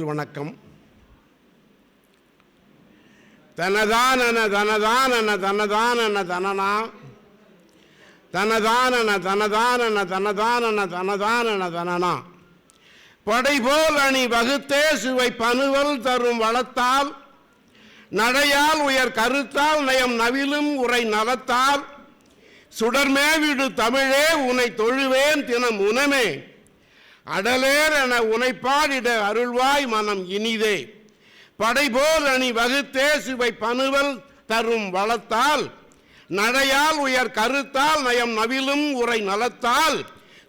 வணக்கம். தனதானன தனதானன தனதானன தனனா. தனதானன தனதானன தனதானன தனதானன தனனா. படைபோல் அணி வகுத்தே சுவை பனுவல் தரும் வளத்தால் நடையால் உயர் கருத்தால் நயம் நவிலும் உரை நலத்தால் சுடர்மேவிடு தமிழே உனை தொழுவேன் தினம் உனமே. அடலேர் என உனைப்பாடிட அருள்வாய் மனம் இனிதே. படைபோல் அணி வகுத்தே சுவை பனுவல் தரும் வளத்தால். நடையால் உயர் கருத்தால் நயம் நவிலும் உரை நலத்தால்.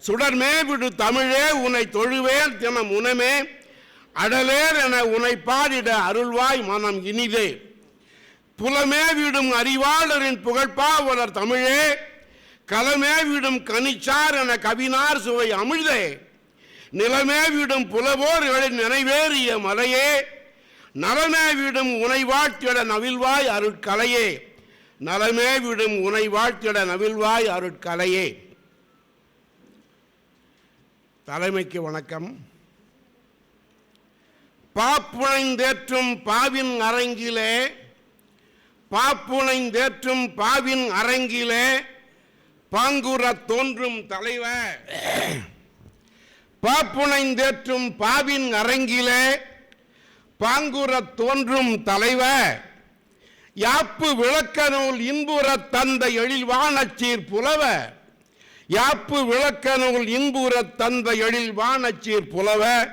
சுடர்மே விடு தமிழே உனை தொழுவேல் தினம் உனமே அடலேர் என உனை பாடிட அருள்வாய் மனம் இனிதே. புலமே விடும் அறிவாளரின் புகழ்பாவலர் தமிழே. கலமே விடும் கனிச்சார் என கவினார் சுவை அமிழ்தே. நிலமே விடும் புலவோர்களின் நினைவேறிய மலையே. நலமே விடும் உனை வாழ்த்திட நவில்வாய் அருட்கலையே. நலமே விடும் உனை வாழ்த்திட நவில்வாய் அருட்கலையே. தலைமைக்கு வணக்கம். பாப்புனைந்தேற்றும் பாவின் அரங்கிலே. பாப்புனைந்தேற்றும் பாவின் அரங்கிலே. பாங்குற தோன்றும் தலைவர். பாப்புனைந்தேற்றும் பாவின் அரங்கிலே பாங்குறத் தோன்றும் தலைவ யாப்பு விளக்க நூல் இன்புறத் தந்த எழில்வானச்சீர் புலவ யாப்பு விளக்க நூல் இன்புறத் தந்த எழில்வானச்சீர் புலவ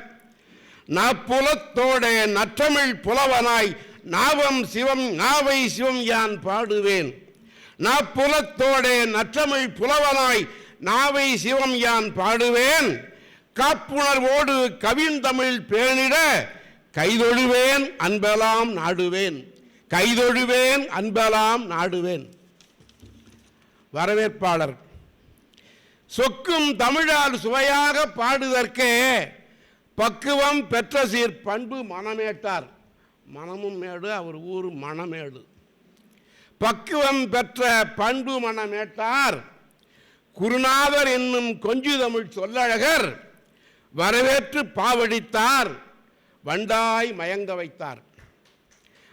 நாப்புலத்தோடே நற்றமிழ் புலவனாய் நாவம் சிவம் நாவை சிவம் யான் பாடுவேன். நாப்புலத்தோடே நற்றமிழ் புலவனாய் நாவை சிவம் யான் பாடுவேன். காப்புணர்வோடு கவிந்தமிழ் பேணிட கைதொழுவேன் அன்பலாம் நாடுவேன். கைதொழுவேன் அன்பெலாம் நாடுவேன். வரவேற்பாளர் சொக்கும் தமிழால் சுவையாக பாடுதற்கே பக்குவம் பெற்ற சீர் பண்பு மனமேட்டார். மனமும் மேடு அவர் ஊர் மணமேடு பக்குவம் பெற்ற பண்பு மனமேட்டார். குருநாதர் என்னும் கொஞ்சு தமிழ் சொல்லழகர். வரவேற்று பாவடித்தார். வண்டாய் மயங்க வைத்தார்.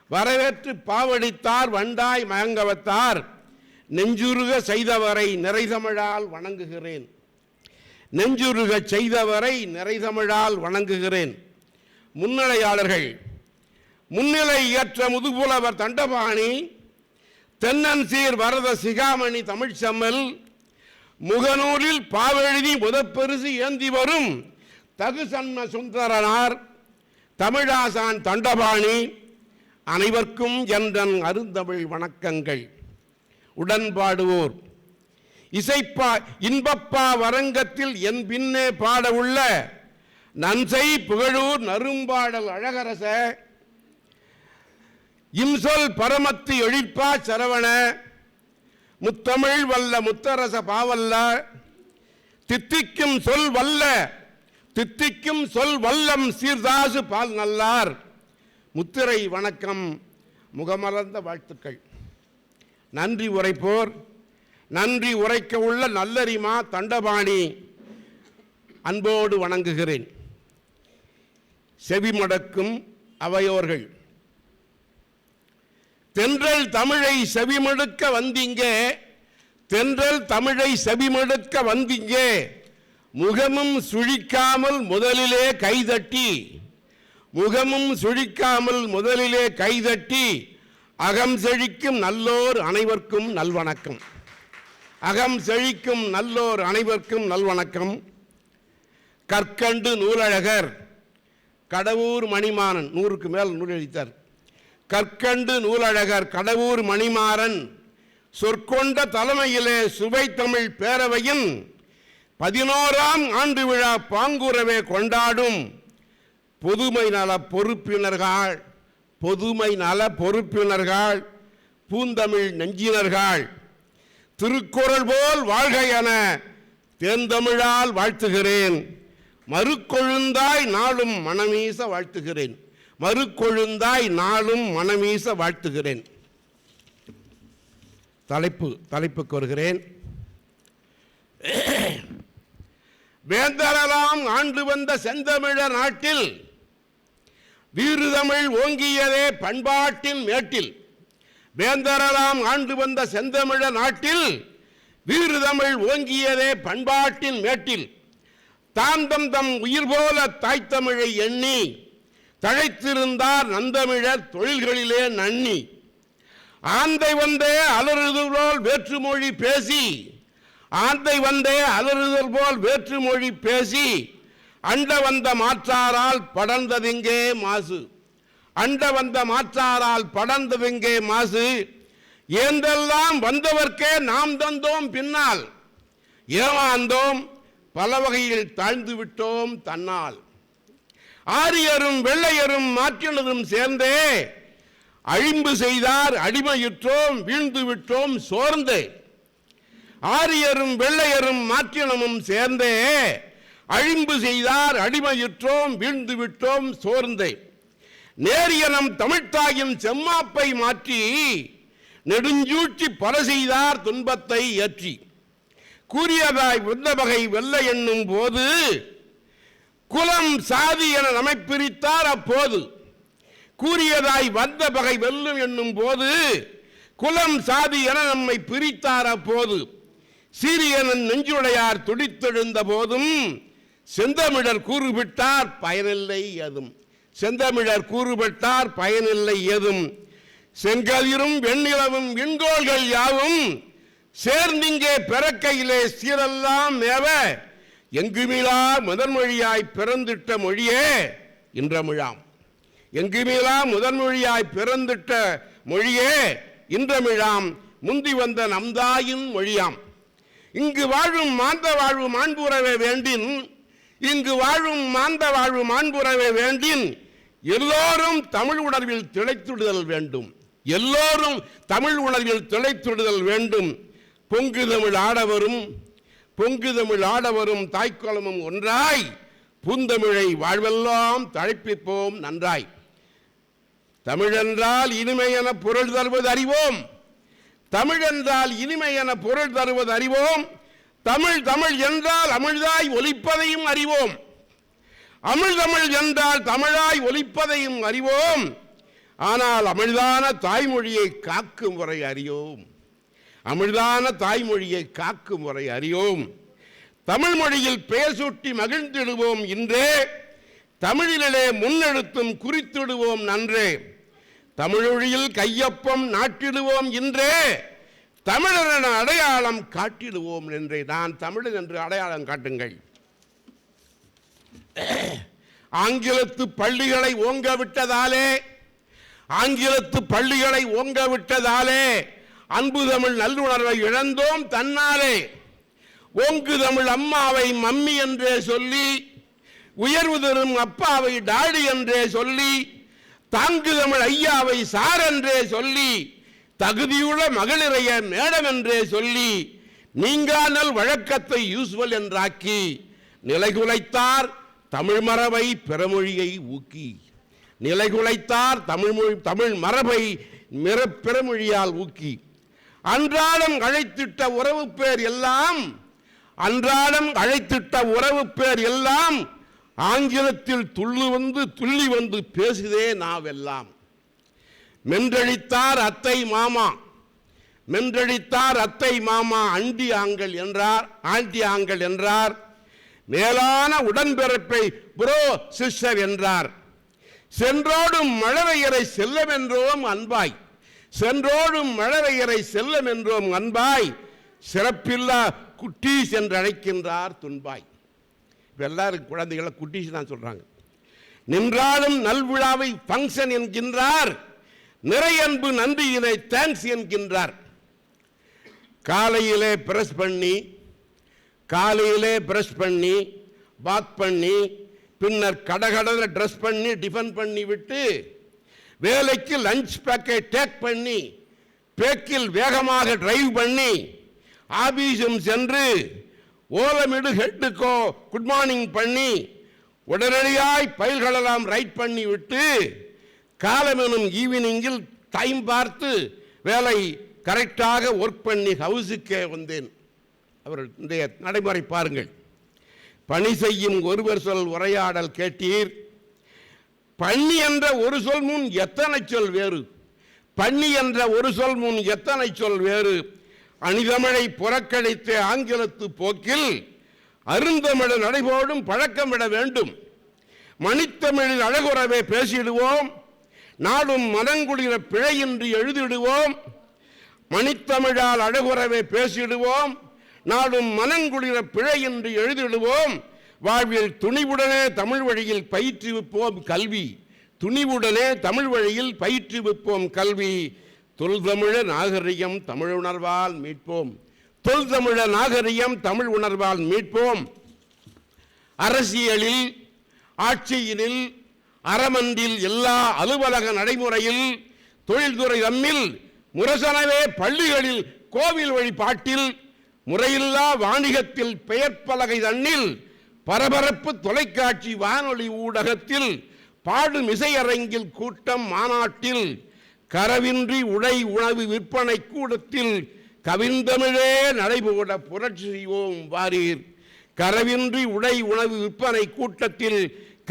வரவேற்று பாவடித்தார் வண்டாய் மயங்க வைத்தார். நெஞ்சுருக செய்தவரை நிறைதமிழால் வணங்குகிறேன். நெஞ்சுருக செய்தவரை நிறைதமிழால் வணங்குகிறேன். முன்னிலையாளர்கள் முன்னிலை இயற்ற முதுபுலவர் தண்டபாணி தென்னன் சீர் வரத சிகாமணி தமிழ்ச்செம்மல் முகநூலில் பாவெழுதி முதப்பெருசு ஏந்தி வரும். தகுசன்ம சுந்தரனார் தமிழாசான் தண்டபாணி அனைவருக்கும் என்றன் அருந்தமிழ் வணக்கங்கள். உடன்பாடுவோர். இசைப்பா இன்பப்பா வரங்கத்தில் என் பின்னே பாட உள்ள நன்சை புகழூர் நரும்பாடல் அழகரச இம்சொல் பரமத்து எழிற்பா சரவண முத்தமிழ் வல்ல முத்தரச பாவல்ல தித்திக்கும் சொல் வல்ல தித்திக்கும் சொல் வல்லம் சீர்தாசு பால் நல்லார். முத்திரை வணக்கம் முகமலர்ந்த வாழ்த்துக்கள். நன்றி உரைப்போர் நன்றி உரைக்க உள்ள நல்லரிமா தண்டபாணி அன்போடு வணங்குகிறேன். செவிமடக்கும் அவையோர்கள். தென்றல் தமிழை செவிமடுக்க வந்தீங்க தென்றல் தமிழை செவிமடுக்க வந்தீங்க. முகமும் சுழிக்காமல் முதலிலே கைதட்டி முகமும் சுழிக்காமல் முதலிலே கைதட்டி அகம் செழிக்கும் நல்லோர் அனைவருக்கும் நல்வணக்கம். அகம் செழிக்கும் நல்லோர் அனைவருக்கும் நல்வணக்கம். கற்கண்டு நூலழகர் கடவுர் மணிமாறன் நூறுக்கு மேல் நூல் கற்கண்டு நூலழகர் கடவுர் மணிமாறன் சொற்கொண்ட தலைமையிலே சுவை தமிழ் பேரவையின் பதினோராம் ஆண்டு விழா பாங்குறவே கொண்டாடும். பொதுமை நல பொறுப்பினர்கள் பொதுமை நல பொறுப்பினர்கள் பூந்தமிழ் நெஞ்சினர்கள் திருக்குறள் போல் வாழ்க என தேர்ந்தமிழால் வாழ்த்துகிறேன். மறுக்கொழுந்தாய் நாளும் மனமீச வாழ்த்துகிறேன். மறுக்கொழுந்தாய் நாளும் மனமீச வாழ்த்துகிறேன். தலைப்பு தலைப்புக்கு வருகிறேன். வேந்தரெல்லாம் ஆண்டு வந்த செந்தமிழர் நாட்டில் வீருதமிழ் ஓங்கியதே பண்பாட்டின் மேட்டில். வேந்தரலாம் ஆண்டு வந்த செந்தமிழ நாட்டில் வீருதமிழ் ஓங்கியதே பண்பாட்டின் மேட்டில். தாந்தம் தம் உயிர் போல தாய்த்தமிழை எண்ணி தழைத்திருந்தார் நந்தமிழர் தொழில்களிலே நன்னி. ஆந்தை வந்தே அலறுதல் வேற்றுமொழி பேசி ஆந்தை வந்தே அலறுதல் போல் வேற்று மொழி பேசி அண்ட வந்த மாற்றாரால் படர்ந்ததிங்கே மாசு. அண்ட வந்த மாற்றாரால் படர்ந்ததிங்கே மாசு. ஏந்தெல்லாம் வந்தவர்க்கே நாம் தந்தோம் பின்னால். ஏமாந்தோம் பல வகையில் தாழ்ந்து விட்டோம் தன்னால். ஆரியரும் வெள்ளையரும் மாற்றினரும் சேர்ந்தே அழிம்பு செய்தார் அடிமையுற்றோம் வீழ்ந்து விட்டோம் சோர்ந்தே. ஆரியரும் வெள்ளையரும் மாற்றினமும் சேர்ந்தே அழிம்பு செய்தார் அடிமையுற்றோம் வீழ்ந்து விட்டோம் சோர்ந்தே. நேரியனம் தமிழ்தாயும் செம்மாப்பை மாற்றி நெடுஞ்சூழ்ச்சி பல செய்தார் துன்பத்தை ஏற்றி. கூறியதாய் வந்த வகை வெல்ல எண்ணும் போது குலம் சாதி என நம்மை பிரித்தார் அப்போது. கூறியதாய் வந்த பகை வெல்லும் என்னும் போது குலம் சாதி என நம்மை பிரித்தார் அப்போது. சீரியனன் நெஞ்சுடையார் துடித்தெழுந்த போதும் செந்தமிழர் கூறுபிட்டார் பயனில்லை எதும் செந்தமிழர் கூறுபட்டார் பயனில்லை எதும் செங்கதிரும் வெண்ணிலவும் விண்கோள்கள் யாவும் சேர்ந்திங்கே பிறக்கையிலே சீரெல்லாம் மேவ எங்குமிழா முதன்மொழியாய் பிறந்திட்ட மொழியே இன்றமிழாம். எங்குமிழா முதன்மொழியாய் பிறந்திட்ட மொழியே இன்றமிழாம். முந்தி வந்த நம்தாயின் மொழியாம். இங்கு வாழும் மாந்த வாழ்வு மாண்புறவே வேண்டின் இங்கு வாழும் மாந்த வாழ்வு மாண்புறவே வேண்டின் எல்லோரும் தமிழ் உணர்வில் திளைத்துடுதல் வேண்டும். எல்லோரும் தமிழ் உணர்வில் திளைத்துடுதல் வேண்டும். பொங்கு தமிழ் ஆடவரும் பொங்கு தமிழ் ஆடவரும் தாய்க்குளமும் ஒன்றாய் புந்தமிழை வாழ்வெல்லாம் தழைப்பிப்போம் நன்றாய். தமிழென்றால் இனிமை என பொருள் தருவது அறிவோம். தமிழ் என்றால் இனிமை என பொருள் தருவது அறிவோம். தமிழ் தமிழ் என்றால் அமிழ்தாய் ஒலிப்பதையும் அறிவோம். அமிழ் தமிழ் என்றால் தமிழாய் ஒலிப்பதையும் அறிவோம். ஆனால் அமிழ்தான தாய்மொழியை காக்கும் முறை அறியோம். அமிழ்தான தாய்மொழியை காக்கும் முறை அறியோம். தமிழ் மொழியில் பேசூட்டி மகிழ்ந்திடுவோம் இன்றே. தமிழிலே முன்னெடுத்தும் குறித்திடுவோம் நன்றே. தமிழொழியில் கையொப்பம் நாட்டிடுவோம் என்றே தமிழர் அடையாளம் காட்டிடுவோம் என்றே நான் தமிழன் என்று அடையாளம் காட்டுங்கள். ஆங்கிலத்து பள்ளிகளை ஓங்க விட்டதாலே ஆங்கிலத்து பள்ளிகளை ஓங்க விட்டதாலே அன்பு தமிழ் நல்லுணர்வை இழந்தோம் தன்னாலே. ஓங்கு தமிழ் அம்மாவை மம்மி என்றே சொல்லி உயர்வு தரும் அப்பாவை டாடி என்றே சொல்லி தாங்கு தமிழ் ஐயாவை சார் என்றே சொல்லி தகுதியுள்ள மகளிரைய மேடம் என்றே சொல்லி நீங்கானல் வழக்கத்தை யூஸ்வல் என்றாக்கி நிலைகுலைத்தார் தமிழ் மரபை பிறமொழியை ஊக்கி. நிலைகுலைத்தார் தமிழ்மொழி தமிழ் மரபை மிர பிறமொழியால் ஊக்கி. அன்றாடம் அழைத்திட்ட உறவு பேர் எல்லாம் அன்றாடம் அழைத்திட்ட உறவு பேர் எல்லாம் ஆங்கிலத்தில் துள்ளு வந்து துள்ளி வந்து பேசுதே நாவெல்லாம். மென்றழித்தார் அத்தை மாமா. மென்றழித்தார் அத்தை மாமா அண்டி ஆங்கள் என்றார் ஆண்டி ஆங்கள் என்றார். மேலான உடன்பிறப்பை புரோ சிஸ்டர் என்றார். சென்றோடும் மழலையரை செல்லமென்றோம் அன்பாய். சென்றோடும் மழலையரை செல்லமென்றோம் அன்பாய். சிறப்பில்லா குட்டீஸ் என்று அழைக்கின்றார் துன்பாய். எல்லாரும் குழந்தைகளை குட்டீஸ் தான் சொல்கிறாங்க நின்றாலும் நல்விழாவை ஃபங்க்ஷன் என்கின்றார். நிறையன்பு நன்றியினை தேங்க்ஸ் என்கின்றார். காலையிலே பிரஸ் பண்ணி காலையிலே ப்ரெஷ் பண்ணி பாத் பண்ணி பின்னர் கடகடல ட்ரெஸ் பண்ணி டிஃபன் பண்ணி விட்டு வேலைக்கு லஞ்ச் பேக்கை டேக் பண்ணி பேக்கில் வேகமாக டிரைவ் பண்ணி ஆபீஸும் சென்று ஓலமிடு ஹெட்டுக்கோ குட் மார்னிங் பண்ணி. உடனடியாய் பயில்களெல்லாம் ரைட் பண்ணி விட்டு காலமெனும் ஈவினிங்கில் டைம் பார்த்து வேலை கரெக்டாக ஒர்க் பண்ணி ஹவுஸுக்கே வந்தேன். அவர் இன்றைய நடைமுறை பாருங்கள். பணி செய்யும் ஒருவர் சொல் உரையாடல் கேட்டீர். பண்ணி என்ற ஒரு சொல் முன் எத்தனை சொல் வேறு? பண்ணி என்ற ஒரு சொல் முன் எத்தனை சொல் வேறு? அணிதமிழை புறக்கணித்த ஆங்கிலத்து போக்கில் அருந்தமிழன் நடைபோடும் பழக்கம் விட வேண்டும். மணித்தமிழில் அழகுறவே பேசிடுவோம். நாடும் மனங்குளிர பிழையின்றி எழுதிடுவோம். மணித்தமிழால் அழகுறவே பேசிடுவோம். நாடும் மனங்குளிர பிழையின்றி எழுதிடுவோம். வாழ்வில் துணிவுடனே தமிழ் வழியில் பயிற்றுவிப்போம் கல்வி. துணிவுடனே தமிழ் வழியில் பயிற்றுவிப்போம் கல்வி. தொல்தமிழ நாகரிகம் தமிழ் உணர்வால் மீட்போம். தொல்தமிழ நாகரிகம் தமிழ் உணர்வால் மீட்போம். அரசியலில் ஆட்சியினில் அறமன்றில் எல்லா அலுவலக நடைமுறையில் தொழில்துறை தம்மில் முரசனவே பள்ளிகளில் கோவில் வழிபாட்டில் முறையில்லா வாணிகத்தில் பெயர் பலகை தன்னில் பரபரப்பு தொலைக்காட்சி வானொலி ஊடகத்தில் பாடும் இசையரங்கில் கூட்டம் மாநாட்டில் கரவின்றி உடை உணவு விற்பனை கூடத்தில் கவிந்தமிழே நடைபோட புரட்சி செய்வோம் வாரீர். கரவின்றி உடை உணவு விற்பனை கூட்டத்தில்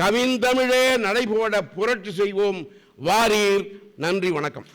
கவிந்தமிழே நடைபோட புரட்சி செய்வோம் வாரீர். நன்றி வணக்கம்.